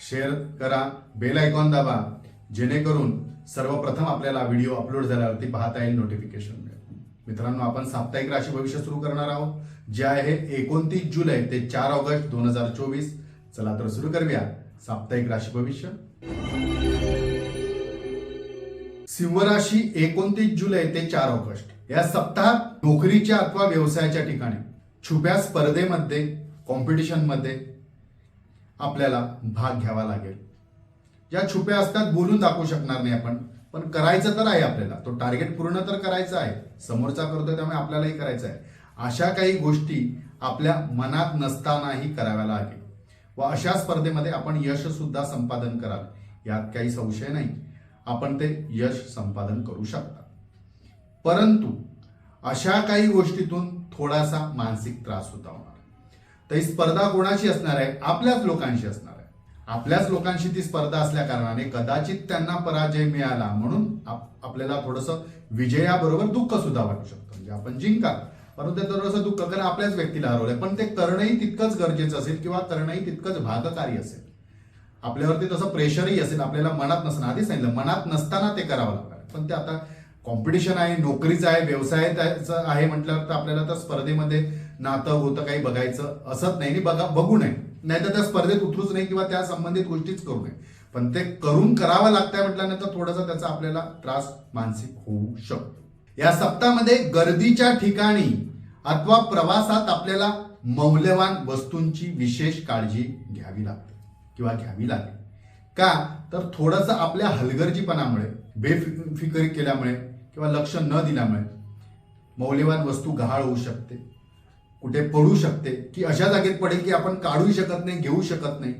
Share करा bell icon दाबा जेणेकरून सर्वप्रथम आपल्याला व्हिडिओ अपलोड झाल्यावरती पाहता येईल नोटिफिकेशन मिळेल मित्रांनो आपण साप्ताहिक राशी भविष्य सुरू करणार आहोत जे आहे एकोणतीस जुलै ते चार ऑगस्ट दोन हजार चोवीस. चला तर सुरू करूया साप्ताहिक राशी भविष्य. सिंह राशी एकोणतीस जुलै ते चार ऑगस्ट. या सप्ताहात नोकरीच्या अथवा व्यवसायाच्या ठिकाणी छुप्या स्पर्धेमध्ये कॉम्पिटिशनमध्ये आपल्याला भाग घ्यावा लागेल. ज्या छुप्या असतात बोलून दाखवू शकणार नाही आपण पण करायचं तर आहे आपल्याला. तो टार्गेट पूर्ण तर करायचा आहे. समोरचा करतोय त्यामुळे आपल्यालाही करायचं आहे. अशा काही गोष्टी आपल्या मनात नसतानाही कराव्या लागेल. व अशा स्पर्धेमध्ये आपण यश सुद्धा संपादन कराल. यात काही संशय नाही. आपण ते यश संपादन करू शकता. परंतु अशा काही गोष्टीतून थोडासा मानसिक त्रास होता. होणार तर ही स्पर्धा कोणाशी असणार आहे? आपल्याच लोकांशी असणार आहे. आपल्याच लोकांशी ती स्पर्धा असल्या कारणाने कदाचित त्यांना पराजय मिळाला म्हणून आपल्याला थोडस विजयाबरोबर दुःख सुद्धा वाटू शकतं. म्हणजे आपण जिंका. परंतु ते थोडंसं दुःख कारण आपल्याच व्यक्तीला हरवलंय. पण ते करणंही तितकंच गरजेचं असेल किंवा करणंही तितकंच भागकारी असेल. आपल्यावरती तसं प्रेशरही असेल. आपल्याला मनात नसणं. आधी सांगितलं मनात नसताना ते करावं लागणार पण ते आता कॉम्पिटिशन आहे नोकरीचं आहे व्यवसायाचं आहे म्हटल्यावर तर आपल्याला तर स्पर्धेमध्ये नातं होतं काही बघायचं असत नाही. बघा बघू नये. नाहीतर त्या स्पर्धेत उतरूच नाही किंवा त्या संबंधित गोष्टीच करू नये. पण ते करून करावं लागतंय म्हटल्यानंतर थोडासा त्याचा आपल्याला त्रास मानसिक होऊ शकतो. या सप्ताहामध्ये गर्दीच्या ठिकाणी अथवा प्रवासात आपल्याला मौल्यवान वस्तूंची विशेष काळजी घ्यावी लागते किंवा घ्यावी लागेल. का? तर थोडंसं आपल्या हलगर्जीपणामुळे बेफिकरी केल्यामुळे किंवा लक्ष न दिल्यामुळे मौल्यवान वस्तू गहाळ होऊ शकते. कुठे पडू शकते की अशा जागेत पडेल की आपण काढूही शकत नाही घेऊ शकत नाही.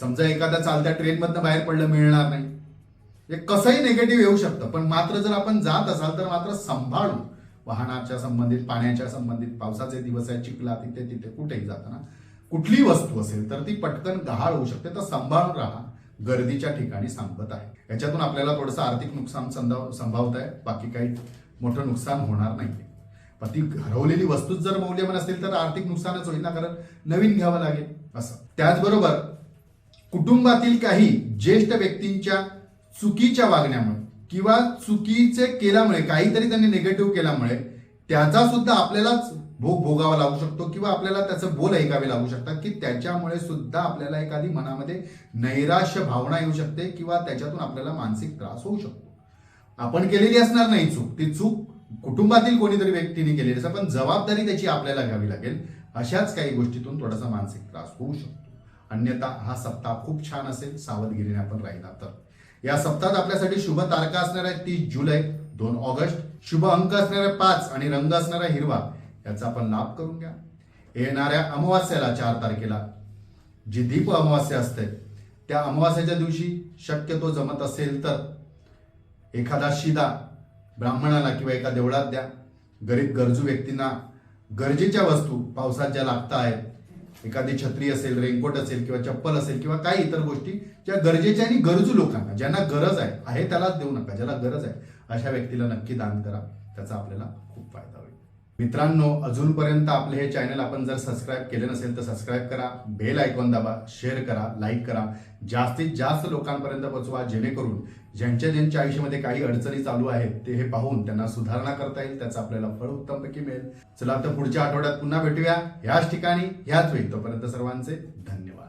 समजा एखाद्या चालत्या ट्रेनमधनं बाहेर पडलं मिळणार नाही. हे कसंही निगेटिव्ह येऊ शकतं पण मात्र जर आपण जात असाल तर मात्र सांभाळून वाहनाच्या संबंधित पाण्याच्या संबंधित पावसाचे दिवस आहे चिखला तिथे तिथे कुठेही जाताना कुठली वस्तू असेल तर ती पटकन गहाळ होऊ शकते. तर सांभाळून राहा. गर्दीच्या ठिकाणी सांगत आहे. याच्यातून आपल्याला थोडंसं आर्थिक नुकसान संभाव संभावत आहे बाकी काही मोठं नुकसान होणार नाही पण ती हरवलेली वस्तूच जर मौल्यवान असेल तर आर्थिक नुकसानच होईल ना कारण नवीन घ्यावं लागेल. असं. त्याचबरोबर कुटुंबातील काही ज्येष्ठ व्यक्तींच्या चुकीच्या वागण्यामुळे किंवा चुकीचे केल्यामुळे काहीतरी त्यांनी निगेटिव्ह केल्यामुळे त्याचा सुद्धा आपल्यालाच भोग भोगावा लागू शकतो किंवा आपल्याला त्याचं बोल ऐकावे लागू शकतात की त्याच्यामुळे सुद्धा आपल्याला एखादी मनामध्ये नैराश्य भावना येऊ शकते किंवा त्याच्यातून आपल्याला मानसिक त्रास होऊ शकतो. आपण केलेली असणार नाही चूक. ती चूक कुटुंबातील कोणीतरी व्यक्तीने केलेली असं पण जबाबदारी त्याची आपल्याला घ्यावी लागेल. अशाच काही गोष्टीतून थोडासा मानसिक त्रास होऊ शकतो. अन्यथा हा सप्ताह खूप छान असेल सावधगिरीने आपण राहिला तर. या सप्ताहात आपल्यासाठी शुभ तारखा असणार आहे तीस जुलै दोन ऑगस्ट. शुभ अंक असणार पाच आणि रंग असणारा हिरवा याचा आपण लाभ करून घ्या. येणाऱ्या अमावास्याला चार तारखेला. जी दीप अमावास्या असते त्या अमावास्याच्या दिवशी शक्यतो जमत असेल तर एखादा शिदा ब्राह्मणाला किंवा एका देवळात द्या. गरीब गरजू व्यक्तींना गरजेच्या वस्तू पावसात ज्या लागता आहेत एखादी छत्री असेल रेनकोट असेल किंवा चप्पल असेल किंवा काही इतर गोष्टी ज्या गरजेच्या आणि गरजू लोकांना ज्यांना गरज आहे आहे त्यालाच देऊ नका ज्याला गरज आहे अशा व्यक्तीला नक्की दान करा. त्याचा आपल्याला खूप फायदा होईल. मित्रांनो अजूनपर्यंत आपले हे चॅनल आपण जर सबस्क्राईब केले नसेल तर सबस्क्राईब करा बेल आयकॉन दाबा शेअर करा लाईक करा. जास्तीत जास्त लोकांपर्यंत पोचवा जेणेकरून ज्यांच्या ज्यांच्या आयुष्यामध्ये काही अडचणी चालू आहेत ते हे पाहून त्यांना सुधारणा करता येईल त्याचं आपल्याला फळ उत्तमपैकी मिळेल. चला तर पुढच्या आठवड्यात पुन्हा भेटूया. ह्याच ठिकाणी ह्याच वेळी. तोपर्यंत सर्वांचे धन्यवाद.